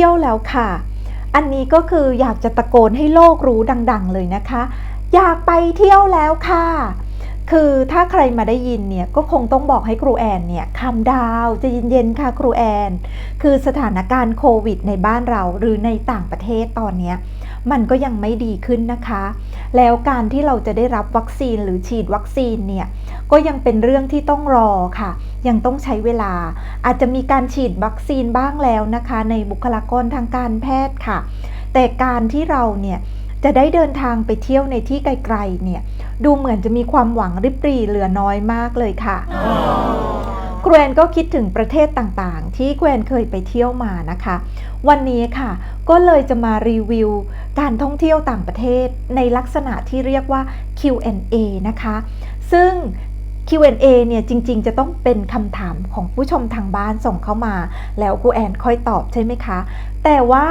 ที่ยวแล้วค่ะ อันนี้ก็คืออยากจะตะโกนให้โลกรู้ดัง ๆ เลยนะคะ อยากไปเที่ยวแล้วค่ะ คือถ้าใครมาได้ยินเนี่ยก็คงต้องบอกให้ครูแอนเนี่ยคำดาวจะเย็นๆค่ะครูแอน คือสถานการณ์โควิดในบ้านเราหรือในต่างประเทศตอนนี้มันก็ยังไม่ดีขึ้นนะคะ แล้วการที่เราจะได้รับวัคซีนหรือฉีดวัคซีนเนี่ยก็ยังเป็นเรื่องที่ต้องรอค่ะ ยังต้องใช้เวลา อาจจะมีการฉีดวัคซีนบ้างแล้วนะคะ ในบุคลากรทางการแพทย์ค่ะ แต่การที่เราเนี่ยจะได้เดินทางไปเที่ยวในที่ไกลๆเนี่ยดูเหมือนจะมีความหวังริบหรี่เหลือน้อยมากเลยค่ะ แกรนก็คิดถึงประเทศต่างๆ ที่แกรนเคยไปเที่ยวมานะคะ วันนี้ค่ะ ก็เลยจะมารีวิว การท่องเที่ยวต่างประเทศในลักษณะที่เรียกว่า Q&A นะคะ ซึ่ง Q&A เนี่ยจริงๆ จะต้องเป็นคำถามของผู้ชมทางบ้านส่งเข้ามา แล้วครูแอนค่อยตอบใช่ไหมคะ แต่ว่า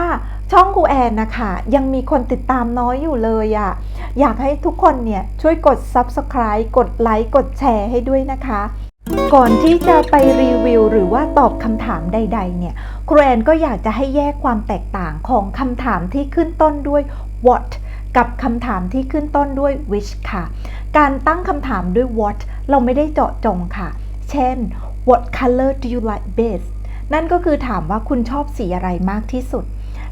ช่องครูแอนนะคะยังมีคนติดตามน้อยอยู่เลยอะอยากให้ทุกคนเนี่ยช่วยกด Subscribe กดไลค์กดแชร์ให้ด้วยนะคะ ก่อนที่จะไปรีวิวหรือว่าตอบคำถามใด ๆ เนี่ยครูแอนก็อยากจะให้แยกความแตกต่างของคำถามที่ขึ้นต้นด้วย what กับคำถามที่ขึ้นต้นด้วย which ค่ะ การตั้งคำถามด้วย what เราไม่ได้เจาะจงค่ะ เช่น what color do you like best นั่นก็คือถามว่าคุณชอบสีอะไรมากที่สุด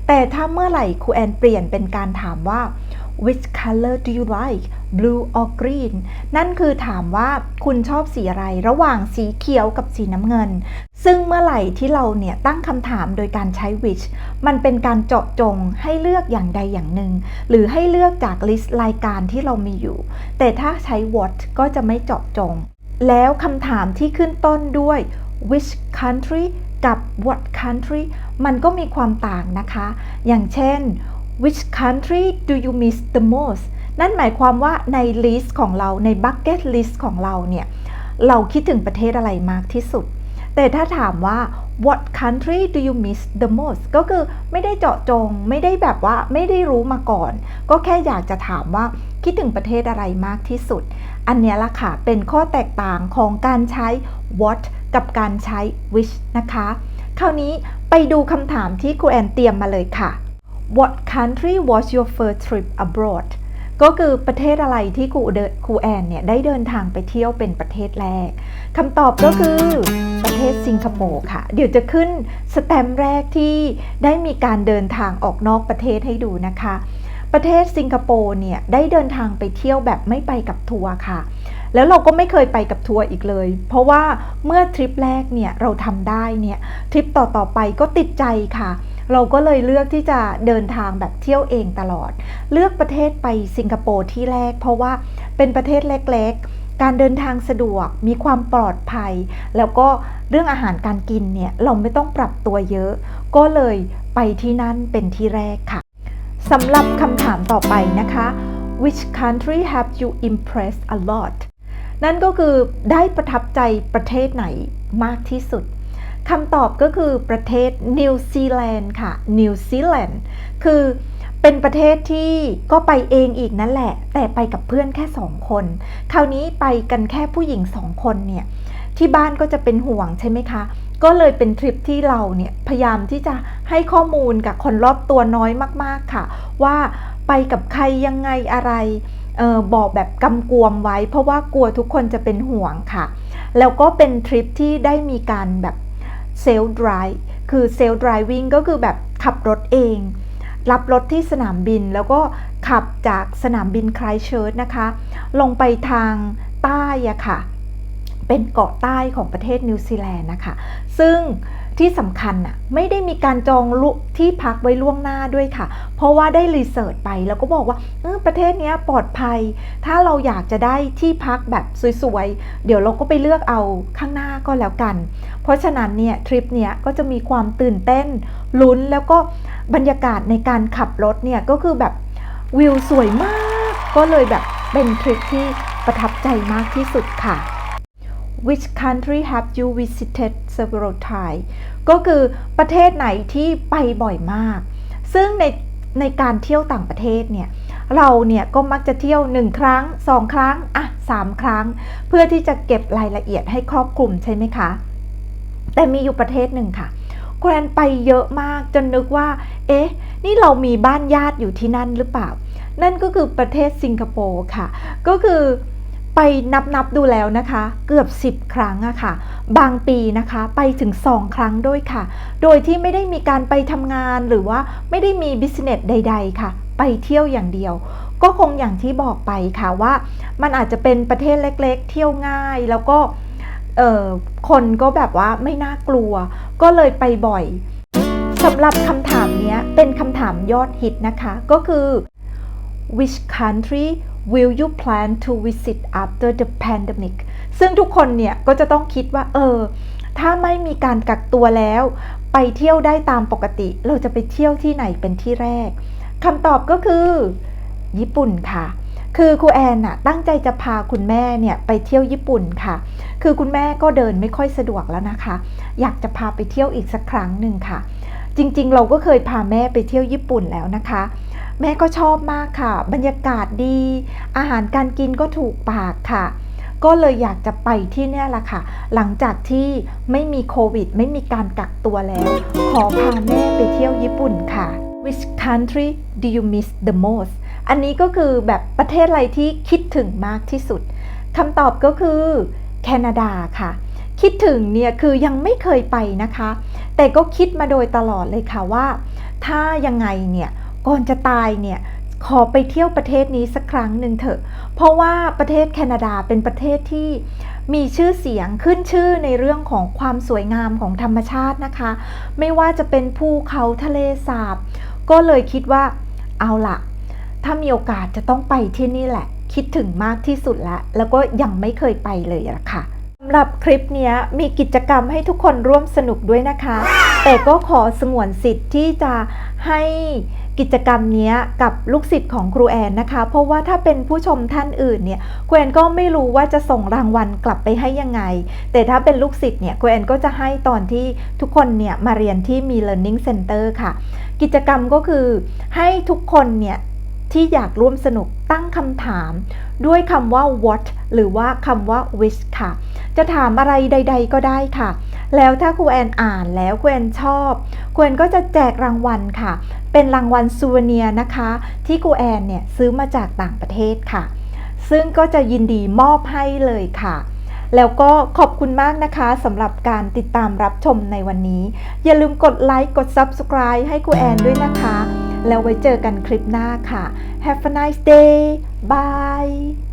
แต่ถ้าเมื่อไหร่ครูแอนเปลี่ยนเป็นการถามว่า which color do you like blue or green นั่นคือถามว่าคุณชอบสีอะไรระหว่างสีเขียวกับสีน้ำเงิน ซึ่งเมื่อไหร่ที่เราเนี่ยตั้งคำถามโดยการใช้ which มันเป็นการเจาะจงให้เลือกอย่างใดอย่างหนึ่ง หรือให้เลือกจากลิสต์รายการที่เรามีอยู่ แต่ถ้าใช้ what ก็จะไม่เจาะจง แล้วคำถามที่ขึ้นต้นด้วย which country กับ what country มันก็มีความต่างนะคะ อย่างเช่น which country do you miss the most นั่นหมายความว่าในลิสต์ของเราใน bucket list ของเราเนี่ย เราคิดถึงประเทศอะไรมากที่สุด แต่ถ้าถามว่า what country do you miss the most ก็คือไม่ได้เจาะจงไม่ได้แบบว่าไม่ได้รู้มาก่อน ก็แค่อยากจะถามว่าคิดถึงประเทศอะไรมากที่สุด อันนี้ละค่ะ เป็นข้อแตกต่างของการใช้ what กับการใช้ which นะคะ คราวนี้ไปดูคำถามที่ครูแอนเตรียมมาเลยค่ะ What country was your first trip abroad ก็คือประเทศอะไรที่ครูครูแอนเนี่ยได้เดินทางไปเที่ยวเป็นประเทศแรกคำตอบก็คือประเทศสิงคโปร์ค่ะ เดี๋ยวจะขึ้นสแตมแรกที่ได้มีการเดินทางออกนอกประเทศให้ดูนะคะ ประเทศสิงคโปร์เนี่ยได้เดินทางไปเที่ยวแบบไม่ไปกับทัวร์ค่ะ แล้วเราก็ไม่เคยไปกับทัวร์อีกเลย เพราะว่าเมื่อทริปแรกเนี่ยเราทำได้เนี่ยทริปต่อๆไปก็ติดใจค่ะ เราก็เลยเลือกที่จะเดินทางแบบเที่ยวเองตลอด เลือกประเทศไปสิงคโปร์ที่แรก เพราะว่าเป็นประเทศเล็กๆ การเดินทางสะดวกมีความปลอดภัย แล้วก็เรื่องอาหารการกินเนี่ยเราไม่ต้องปรับตัวเยอะ ก็เลยไปที่นั่นเป็นที่แรกค่ะสำหรับคำถามต่อไปนะคะ which country have you impressed a lot นั่นก็คือได้ประทับใจประเทศไหนมากที่สุด คำตอบก็คือประเทศนิวซีแลนด์ค่ะ นิวซีแลนด์ คือเป็นประเทศที่ก็ไปเองอีกนั่นแหละ แต่ไปกับเพื่อนแค่สองคน คราวนี้ไปกันแค่ผู้หญิงสองคนเนี่ย ที่บ้านก็จะเป็นห่วงใช่ไหมคะ ก็เลยเป็นทริปที่เราเนี่ยพยายามที่จะให้ข้อมูลกับคนรอบตัวน้อยมากๆค่ะ ว่าไปกับใครยังไงอะไรออบอกแบบกำกวมไว้ เพราะว่ากลัวทุกคนจะเป็นห่วงค่ะ แล้วก็เป็นทริปที่ได้มีการแบบ เซลล์ดรายคือเซลล์ดรายวิ่งก็คือแบบขับรถเอง รับรถที่สนามบินแล้วก็ขับจากสนามบินไครเชิร์ตนะคะ ลงไปทางใต้อะค่ะ เป็นเกาะใต้ของประเทศนิวซีแลนด์นะคะ ซึ่ง ที่สำคัญน่ะไม่ได้มีการจองลุที่พักไว้ล่วงหน้าด้วยค่ะ เพราะว่าได้รีเสิร์ชไปแล้วก็บอกว่าเออประเทศนี้ปลอดภัย ถ้าเราอยากจะได้ที่พักแบบสวยๆ เดี๋ยวเราก็ไปเลือกเอาข้างหน้าก็แล้วกัน เพราะฉะนั้นเนี่ยทริปเนี้ยก็จะมีความตื่นเต้นลุ้นแล้วก็บรรยากาศในการขับรถเนี่ยก็คือแบบวิวสวยมาก ก็เลยแบบเป็นทริปที่ประทับใจมากที่สุดค่ะ Which country have you visited several times ก็คือประเทศไหนที่ไปบ่อยมาก ซึ่งในในการเที่ยวต่างประเทศเนี่ย เราเนี่ยก็มักจะเที่ยว 1 ครั้ง 2 ครั้ง อะ 3 ครั้ง เพื่อที่จะเก็บรายละเอียดให้ครอบคลุมใช่ไหมคะ แต่มีอยู่ประเทศหนึ่งค่ะแกรนไปเยอะมากจนนึกว่า เอ๊ะ นี่เรามีบ้านญาติอยู่ที่นั่นหรือเปล่า นั่นก็คือประเทศสิงคโปร์ค่ะ ก็คือ ไปนับนับๆดูแล้วนะคะ เกือบ 10 ครั้งอะค่ะ บางปีนะคะไปถึง 2 ครั้งด้วยค่ะ โดยที่ไม่ได้มีการไปทำงานหรือว่าไม่ได้มีบิสเนสใด ๆ ค่ะ ไปเที่ยวอย่างเดียว ก็คงอย่างที่บอกไปค่ะว่า มันอาจจะเป็นประเทศเล็ก ๆ เที่ยวง่ายแล้วก็คนก็แบบว่าไม่น่ากลัว ก็เลยไปบ่อยสำหรับคำถามนี้เป็นคำถามยอดฮิตนะคะ ก็คือ which country will you plan to visit after the pandemic ซึ่งทุกคนเนี่ยก็จะต้องคิดว่า เออ ถ้าไม่มีการกักตัวแล้ว ไปเที่ยวได้ตามปกติ เราจะไปเที่ยวที่ไหนเป็นที่แรกคำตอบก็คือ ญี่ปุ่นค่ะ คือครูแอนน่ะตั้งใจจะพาคุณแม่เนี่ยไปเที่ยวญี่ปุ่นค่ะ คือคุณแม่ก็เดินไม่ค่อยสะดวกแล้วนะคะ อยากจะพาไปเที่ยวอีกสักครั้งหนึ่งค่ะ จริงๆ เราก็เคยพาแม่ไปเที่ยวญี่ปุ่นแล้วนะคะ แม่ก็ชอบมากค่ะ บรรยากาศดี อาหารการกินก็ถูกปากค่ะ ก็เลยอยากจะไปที่เนี่ยละค่ะ หลังจากที่ไม่มีโควิด ไม่มีการกักตัวแล้ว ขอพาแม่ไปเที่ยวญี่ปุ่นค่ะ Which country do you miss the most อันนี้ก็คือแบบประเทศอะไรที่คิดถึงมากที่สุดคำตอบก็คือแคนาดาค่ะ คิดถึงเนี่ยคือยังไม่เคยไปนะคะ แต่ก็คิดมาโดยตลอดเลยค่ะว่า ถ้ายังไงเนี่ย ก่อนจะตายเนี่ยขอไปเที่ยวประเทศนี้สักครั้งหนึ่งเถอะ เพราะว่าประเทศแคนาดาเป็นประเทศที่มีชื่อเสียงขึ้นชื่อในเรื่องของความสวยงามของธรรมชาตินะคะ ไม่ว่าจะเป็นภูเขาทะเลสาบ ก็เลยคิดว่าเอาละถ้ามีโอกาสจะต้องไปที่นี่แหละ คิดถึงมากที่สุดแล้ว แล้วก็ยังไม่เคยไปเลยละค่ะสำหรับคลิปนี้มีกิจกรรมให้ทุกคนร่วมสนุกด้วยนะคะ แต่ก็ขอสงวนสิทธิ์ที่จะให้ กิจกรรมนี้กับลูกศิษย์ของครูแอนนะคะ เพราะว่าถ้าเป็นผู้ชมท่านอื่นเนี่ยครูแอนก็ไม่รู้ว่าจะส่งรางวัลกลับไปให้ยังไง แต่ถ้าเป็นลูกศิษย์เนี่ยครูแอนก็จะให้ตอนที่ทุกคนเนี่ยมาเรียนที่มี learning center ค่ะ กิจกรรมก็คือให้ทุกคนเนี่ยที่อยากร่วมสนุกตั้งคำถาม ด้วยคำว่า what หรือว่าคำว่า wish ค่ะ จะถามอะไรใด ๆ ก็ได้ค่ะ แล้วถ้าครูแอนอ่านแล้วครูแอนชอบครูแอนก็จะแจกรางวัลค่ะ เป็นรางวัลซูเวเนียร์นะคะ ที่ครูแอนเนี่ยซื้อมาจากต่างประเทศค่ะ ซึ่งก็จะยินดีมอบให้เลยค่ะ แล้วก็ขอบคุณมากนะคะสำหรับการติดตามรับชมในวันนี้ อย่าลืมกดไลค์กด Subscribe ให้ครูแอนด้วยนะคะ แล้วไว้เจอกันคลิปหน้าค่ะ Have a nice day bye